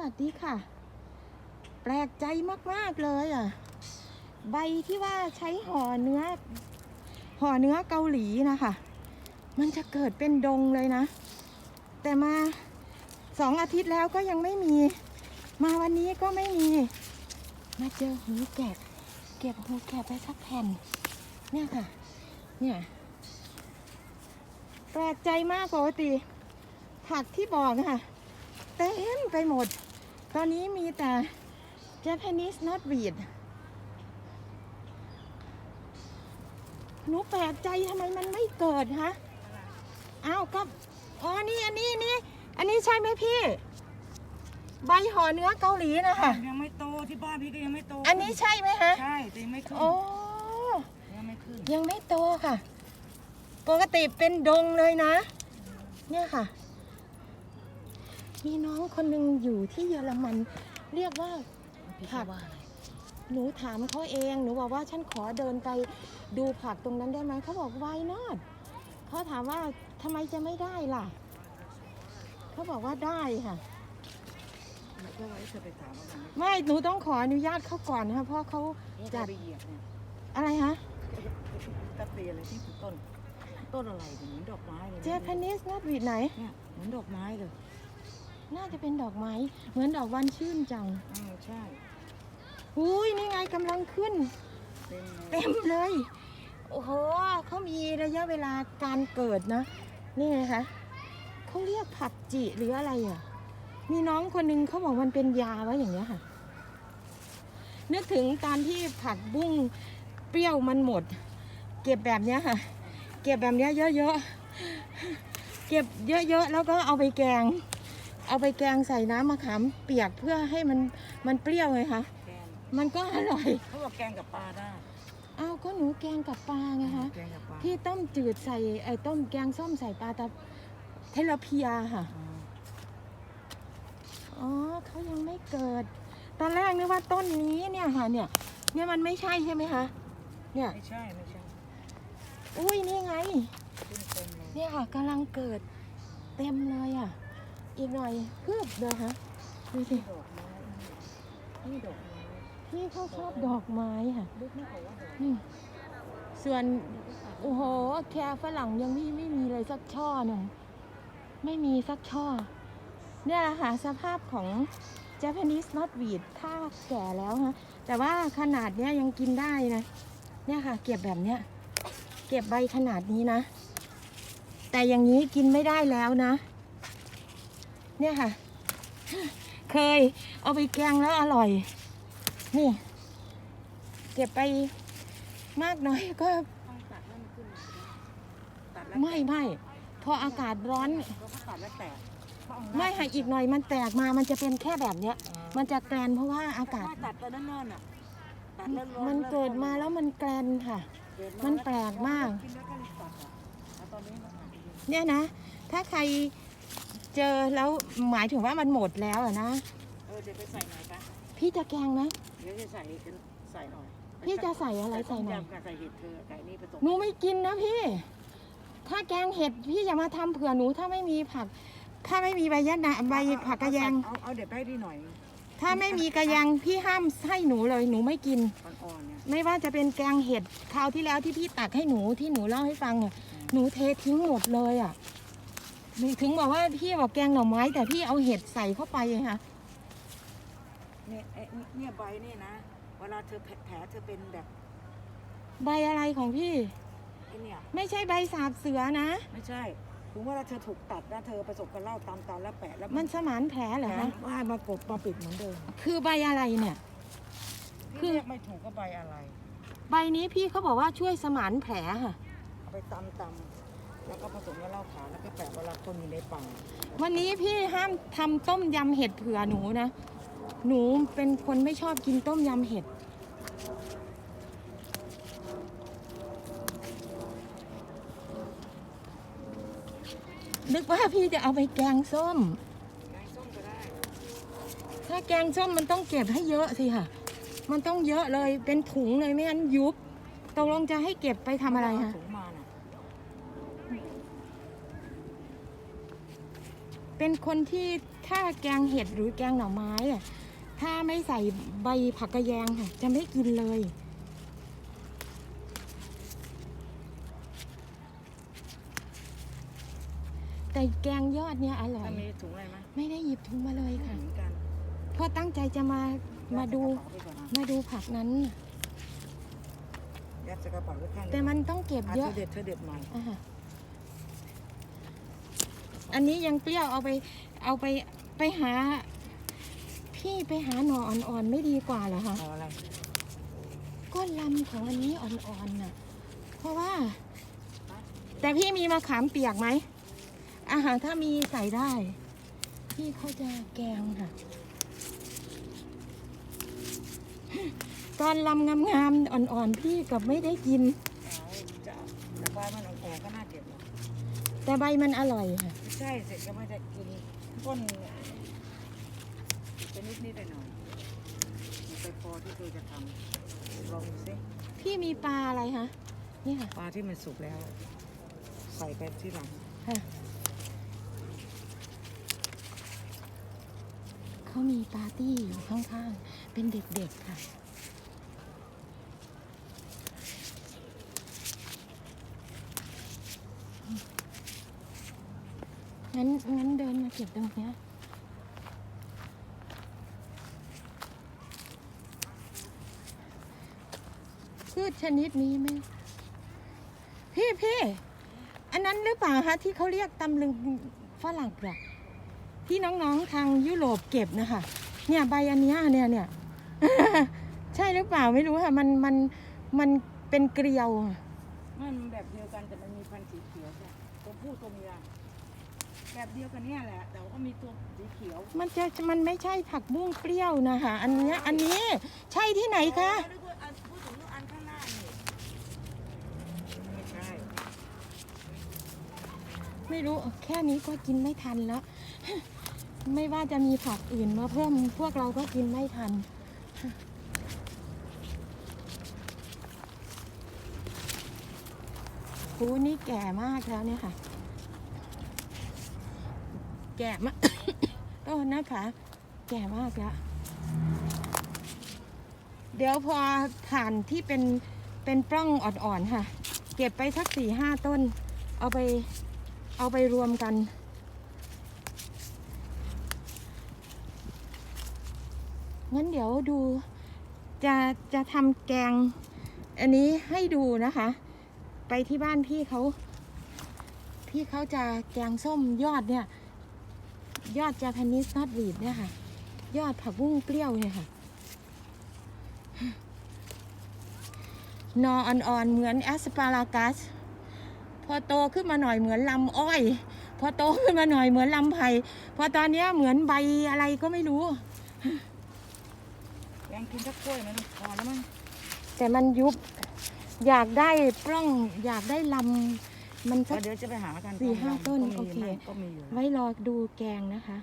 วัสดีค่ะ แปลกใจมากๆเลยอะ ใบที่ว่าใช้ห่อเนื้อ ห่อเนื้อเกาหลีนะคะ มันจะเกิดเป็นดงเลยนะ แต่มาสองอาทิตย์แล้วก็ยังไม่มี มาวันนี้ก็ไม่มี มาเจอหูแกะเก็บหูแกะไปสักแผ่น เนี่ยค่ะ เนี่ย แปลกใจมากปกติผักที่บอกอค่ะ เต็มไปหมด ตอนนี้มีแต่ Japanese knotweed หนูแปลกใจทำไมมันไม่เกิดฮะอ้าวก็อ๋อนี่อันนี้นี่อันนี้ใช่ไหมพี่ ใบห่อเนื้อเกาหลีนะคะยังไม่โตที่บ้านพี่ก็ยังไม่โต อันนี้ใช่ไหมฮะใช่แต่ยังไม่ขึ้นโอ้ยังไม่ขึ้นยังไม่โตค่ะ ปกติเป็นดงเลยนะ เนี่ยค่ะ มีน้องคนหนึ่งอยู่ที่เยอรมัน เรียกว่าผักหนูถามเขาเองหนูบอกว่าฉันขอเดินไปดูผักตรงนั้นได้ไหมเขาบอก why not เขาถามว่าทำไมจะไม่ได้ล่ะเขาบอกว่าได้ค่ะก็ไว้เธอไปถามว่ามันไม่หนูต้องขออนุญาตเขาก่อนนะคะเพราะเขาไม่จัจะดไปเหยียบเนี่ยอะไรคะตะเตียอะไรที่คือต้นต้นอะไรเนี่ยเหมือนดอกไม้เลยนะ Japanese knotweed ไหนเนี่ยเหมือนดอกไม้เลย น่าจะเป็นดอกไม้เหมือนดอกวันชื่นจังอืมใช่อุ้ยนี่ไงกำลังขึ้นเป็นไงเต็มเลย โอ้โหเขามีระยะเวลาการเกิดนะ นี่ไงคะเขาเรียกผักจิหรืออะไรอะ มีน้องคนหนึงเขาบอกมันเป็นยาไว้อย่างเงี้ยค่ะ นึกถึงตอนที่ผักบุ้งเปรี้ยวมันหมด เก็บแบบเนี้ยค่ะ เก็บแบบเนี้ยเยอะๆ เก็บเยอะๆ แล้วก็เอาไปแกง เอาไปแกงใส่น้ำมะขามเปียกเพื่อให้มันมันเปรี้ยวไงคะ แกงมันก็อร่อย เขาบอกแกงกับปลาได้อ้าวก็หนูแกงกับปลาไงคะ แกงกับปลาที่ต้มจืดใส่ไอ้ต้มแกงส้มใส่ปลาตะเทลเพียค่ะอืมอ๋อเขายังไม่เกิด ตอนแรกนึกว่าต้นนี้เนี่ยค่ะเนี่ย เนี่ยมันไม่ใช่ใช่ไหมคะ เนี่ย ไม่ใช่ไม่ใช่อุ้ยนี่ไง ขึ้นเต็มเลยเนี่ยค่ะกำลังเกิดเต็มเลยอะ อีกหน่อยพืบเลยค่ะดูสิดอกไม้นี่ดอกไม้พี่เขาชอบดอกไม้ค่ะลึกไม่ออกว่าดอกอืมส่วน โอ้โห แครฝรั่งยังไม่ไม่มีเลยสักช่อหนึ่งไม่มีสักช่อ เนี่ยแหละค่ะสภาพของ Japanese knotweed ถ้าแก่แล้วฮะ แต่ว่าขนาดเนี้ยยังกินได้นะ เนี่ยค่ะ เก็บแบบเนี้ย เก็บใบขนาดนี้นะ แต่อย่างนี้กินไม่ได้แล้วนะ เนี่ยค่ะ เคยเอาไปแกงแล้วอร่อย นี่ เก็บไปมากน้อยก็ต้องตัดให้มันขึ้นมาตัดแล้วไม่ไม่พออากาศร้อนเขาก็ตัดแล้วแตกเขาเอาไม่ค่ะอีกหน่อยมันแตกมา มันจะเป็นแค่แบบเนี้ย มันจะแกรนเพราะว่าอากาศไม่ตัดตอนนั้นนอนอะตัดแล้วร้อมันเกิดมาแล้วมันแกรนค่ะเกิดามันแปลกมากกินแล้วก็เลยตัดอะแล้วตอนนี้มันหายไปเยอะเนี่ยนะ ถ้าใคร เจอแล้วหมายถึงว่ามันหมดแล้วอะนะ เออเดี๋ยวไปใส่หน่อยปะพี่จะแกงไหม เดี๋ยวจะใส่กันใส่หน่อยพี่จะใส่อะไรใส่หน่อย ต้มยำกับใส่เห็ดเธอไก่นี่ผสมหนูไม่กินนะพี่ ถ้าแกงเห็ดพี่อย่ามาทำเผื่อหนูถ้าไม่มีผัก ถ้าไม่มีใบยะนะใบผักกระแยง เอาเอาเดี๋ยวไปให้พี่หน่อยถ้าไม่มีกระแยงพี่ห้ามให้หนูเลยหนูไม่กิน อ่อนๆเนี่ยไม่ว่าจะเป็นแกงเห็ดคราวที่แล้วที่พี่ตักให้หนูที่หนูเล่าให้ฟังอะหนูเททิ้งหมดเลยอะหนู ถึงบอกว่าพี่บอกแกงหน่อไม้ แต่พี่เอาเห็ดใส่เข้าไปไงคะเนี่ยไอ้เนี่ยใบนี่นะ เวลาเธอแผลแผลเธอเป็นแบบใบอะไรของพี่ไอ้เนี่ย ไม่ใช่ใบสาบเสือนะ ไม่ใช่ถึงว่าเธอถูกตัดแล้วเธอประสบกับเหล่าตามตาแล้วแปะแล้วมันสมานแผลเหรอแผลคะว่ามากบมาปิดเหมือนเดิมคือใบอะไรเนี่ย คืคืออไม่ถูกก็ใบอะไร ใบนี้พี่เขาบอกว่าช่วยสมานแผลค่ะเอาไปตำตำ แล้วก็ผสมกับเหล้าขาวแล้วก็แปะเวลาคนอยู่ในป่าวันนี้พี่ห้ามทำต้มยำเห็ดเผื่อหนูนะ หนูเป็นคนไม่ชอบกินต้มยำเห็ด นึกว่าพี่จะเอาไปแกงส้ม แกงส้มก็ได้ถ้าแกงส้มมันต้องเก็บให้เยอะสิค่ะ มันต้องเยอะเลยเป็นถุงเลยไม่งั้นยุบตกลงจะให้เก็บไปทำอะไรคะถุงมาน่ะ เป็นคนที่ถ้าถ้าแกงเห็ดหรือแกงหน่อไม้อะถ้าไม่ใส่ใบผักกระแยงค่ะ จะไม่กินเลย แต่แกงยอดเนี่ยอร่อยถ้ามีถุงอะไรไหมไม่ได้หยิบถุงมาเลยค่ะ เหมือนกันเพราะตั้งใจจะมามาดูยัดใส่กระเป๋าไปก่อนนะมาดูผักนั้น ยัดใส่กระเป๋าไว้ข้างแต่มันต้องเก็บอะเยอะเธอเด็ดเธอเด็ดใหม่อะค่ะ อันนี้ยังเปรี้ยวเอาไปเอาไปไปหา พี่ไปหาหน่ออ่อนๆไม่ดีกว่าเหรอคะเอาอะไรก็ลำของอันนี้อ่อนๆน่ะ เพราะว่า แต่พี่มีมะขามเปียกไหมอาหารถ้ามีใส่ได้ พี่เขาจะแกงค่ะ ตอนลำงามๆอ่อนๆพี่กับไม่ได้กิน เอาจะเอาแต่ว่ามันอ่อนๆก็น่าเก็บหรอกแต่ใบมันอร่อยค่ะไม่ ใช่เสร็จก็ไม่ได้กินต้นเป็นนิดนิดๆหน่อยๆมันไปพอที่เธอจะทำลองดูสิพี่มีปลาอะไรคะนี่ค่ะปลาที่มันสุกแล้ว ใส่ไปที่หลังค่ะเขามีปาร์ตี้อยู่ข้างๆ เป็นเด็กๆค่ะ งั้นงั้นเดินมาเก็บตรงเนี้ยพืชชนิดนี้ไหมพี่พี่อันนั้นหรือเปล่าคะที่เขาเรียกตำลึงฝรั่งเปลือกที่น้องๆทางยุโรปเก็บนะคะ เนี่ยใบอันนี้เนี่ยเนี่ยใช่หรือเปล่าไม่รู้ค่ะ มันมันมันเป็นเกลียว มันแบบเดียวกันแต่มันมีพันธุ์สีเขียวจ้ะตัวผู้ตัวเมีย แบบเดียวกันเนี่ยแหละ แต่ว่าก็มีตัวสีเขียวมันจะมันไม่ใช่ผักบุ้งเปรี้ยวนะคะ อันเนี้ยอันนี้ใช่ที่ไหนคะอ๋อนึกว่าอันพูดถึงอันข้างหน้านี่ไม่ใช่ไม่รู้แค่นี้ก็กินไม่ทันแล้ว ไม่ว่าจะมีผักอื่นมาเพิ่มพวกเราก็กินไม่ทัน คูนี่แก่มากแล้วเนี่ยค่ะแก่มากโอ้นะคะ แก่มากแล้วเดี๋ยวพอผ่านที่เป็นเป็นปล้องอ่อนๆค่ะ เก็บไปสักสี่ห้าต้น เอาไปเอาไปรวมกัน งั้นเดี๋ยวดูจะจะทำแกง อันนี้ให้ดูนะคะ ไปที่บ้านพี่เขา พี่เขาจะแกงส้มยอดเนี่ย ยอดจา p น n ส e น o ต w วีดเนี่ยค่ะ ยอดผักบุ้งเปรี้ยวเนี่ยค่ะหนออ่อนๆ เหมือนแอสปารากัส พอโตขึ้นมาหน่อยเหมือนลำอ้อย พอโตขึ้นมาหน่อยเหมือนลำไผ่ พอตอนเนี้ยเหมือนใบอะไรก็ไม่รู้ยังกินสักกล้วยมันพอแล้วมั้งแต่มันยุบ อยากได้ปล้อง อยากได้ลำ มันสัก เดี๋ยวจะไปหากันสี่ห้าต้นก็มีโอเค มั้งก็มีอยู่ ไว้รอดูแกงนะคะ